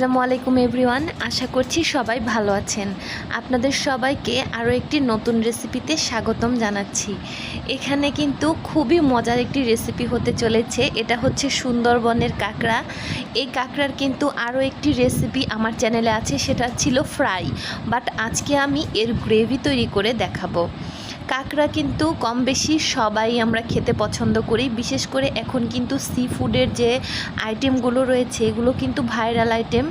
আসসালামু আলাইকুম এভরিওয়ান, আশা করছি সবাই ভালো আছেন। আপনাদের সবাইকে আরও একটি নতুন রেসিপিতে স্বাগতম জানাচ্ছি। এখানে কিন্তু খুবই মজার একটি রেসিপি হতে চলেছে, এটা হচ্ছে সুন্দরবনের কাঁকড়া। এই কাঁকড়ার কিন্তু আরও একটি রেসিপি আমার চ্যানেলে আছে, সেটা ছিল ফ্রাই। বাট আজকে আমি এর গ্রেভি তৈরি করে দেখাবো। কাঁকড়া কিন্তু কম বেশি সবাই আমরা খেতে পছন্দ করি। বিশেষ করে এখন কিন্তু সি ফুডের যে আইটেমগুলো রয়েছে, এগুলো কিন্তু ভাইরাল আইটেম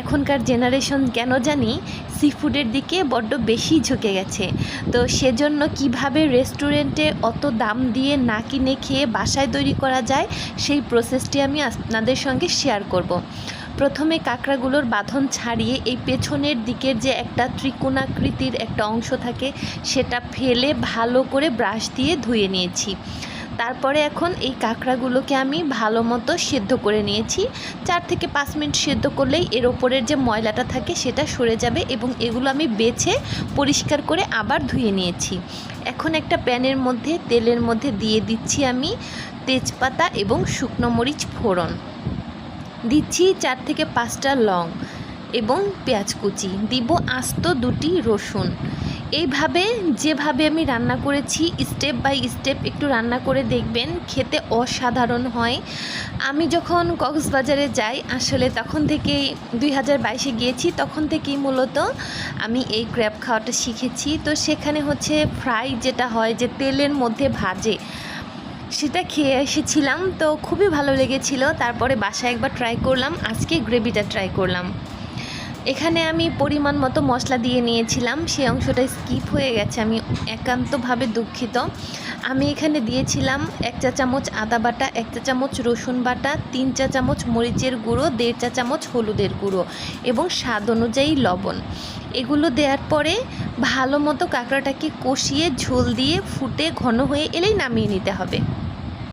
এখনকার জেনারেশন কেন জানি সি ফুডের দিকে বড্ড বেশি ঝুঁকে গেছে। তো সেজন্য কীভাবে রেস্টুরেন্টে অত দাম দিয়ে না কিনে খেয়ে বাসায় তৈরি করা যায়, সেই প্রসেসটি আমি আপনাদের সঙ্গে শেয়ার করব। প্রথমে কাঁকড়াগুলোর বাঁধন ছাড়িয়ে এই পেছনের দিকের যে একটা ত্রিকোণাকৃতির একটা অংশ থাকে, সেটা ফেলে ভালো করে ব্রাশ দিয়ে ধুয়ে নিয়েছি। তারপরে এখন এই কাঁকড়াগুলোকে আমি ভালো মতো সেদ্ধ করে নিয়েছি। চার থেকে পাঁচ মিনিট সেদ্ধ করলেই এর ওপরের যে ময়লাটা থাকে, সেটা সরে যাবে এবং এগুলো আমি বেছে পরিষ্কার করে আবার ধুয়ে নিয়েছি। এখন একটা প্যানের মধ্যে, তেলের মধ্যে দিয়ে দিচ্ছি আমি তেজপাতা এবং শুকনো মরিচ ফোড়ন। দিচ্ছি চার থেকে পাঁচটা লং এবং পেঁয়াজ কুচি। দিব আস্ত দুটি রসুন। এইভাবে, যেভাবে আমি রান্না করেছি স্টেপ বাই স্টেপ একটু রান্না করে দেখবেন, খেতে অসাধারণ হয়। আমি যখন কক্সবাজারে যাই, আসলে তখন থেকেই দুই হাজার বাইশে গিয়েছি, তখন থেকেই মূলত আমি এই ক্র্যাব খাওয়াটা শিখেছি। তো সেখানে হচ্ছে ফ্রাই যেটা হয়, যে তেলের মধ্যে ভাজে সেটা খেয়ে এসেছিলাম, তো খুবই ভালো লেগেছিল। তারপরে বাসায় একবার ট্রাই করলাম, আজকে গ্রেভিটা ট্রাই করলাম। এখানে আমি পরিমাণ মতো মশলা দিয়ে নিয়েছিলাম, সেই অংশটা স্কিপ হয়ে গেছে, আমি একান্তভাবে দুঃখিত। আমি এখানে দিয়েছিলাম এক চা চামচ আদা বাটা, এক চা চামচ রসুন বাটা, তিন চা চামচ মরিচের গুঁড়ো, দেড় চা চামচ হলুদের গুঁড়ো এবং স্বাদ অনুযায়ী লবণ। এগুলো দেওয়ার পরে ভালো মতো কাঁকড়াটাকে কষিয়ে ঝোল দিয়ে ফুটে ঘন হয়ে এলেই নামিয়ে নিতে হবে।